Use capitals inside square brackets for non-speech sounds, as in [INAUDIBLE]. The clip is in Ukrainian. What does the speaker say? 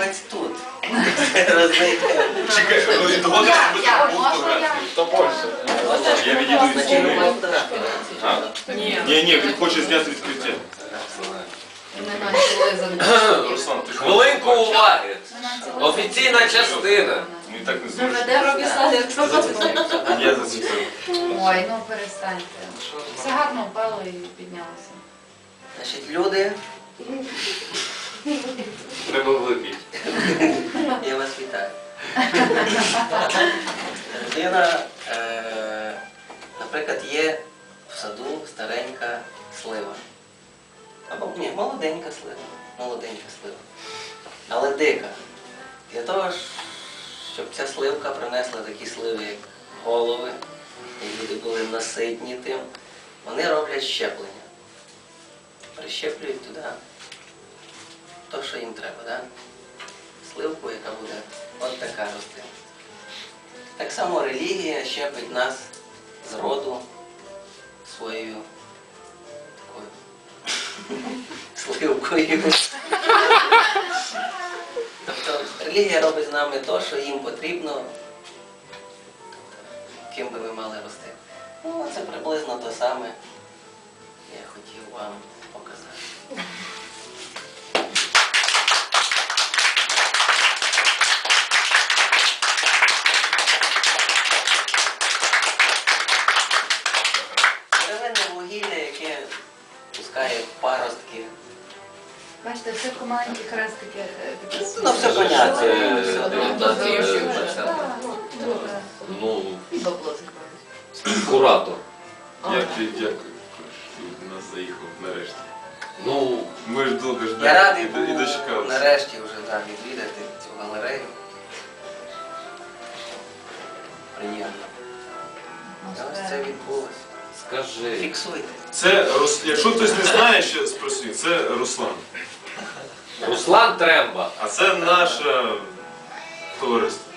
Ось тут. Ну Я, відійду від стіни. Ні. Ні, він хоче зняти відкриття. Руслан, ти Хвилинку уваги. Офіційна частина. Мені так не робісади, Я заціпив. Ой, ну перестаньте. Все гарно впало і піднялося. Значить, люди, Треба випити. Вітаю. Людина, е, наприклад, є в саду старенька слива. Або ні, молоденька слива. Молоденька слива. Але дика. Для того, щоб ця сливка принесла такі сливи, як голови, і люди були наситні тим, вони роблять щеплення. Прищеплюють туди то, що їм треба, да? Сливку, яка буде от така рости. Так само релігія щепить нас з роду своєю такою [LAUGHS] сливкою. Тобто релігія робить з нами те, що їм потрібно, ким би ви мали рости. Ну, це приблизно те саме я хотів вам Бачите, все в команді якраз таке. е, Ну, все понятно. Добре. Ну, зібрали. куратор. Як що нас заїхав нарешті. Ну, Ми ж довго Я радий був нарешті вже да, відвідати цю галерею. Приємно. Ось це відбулося. скажи. Фіксуйте. Це якщо хтось не знає, ще спросив, це Руслан. Руслан Тремба. А це наше товариство.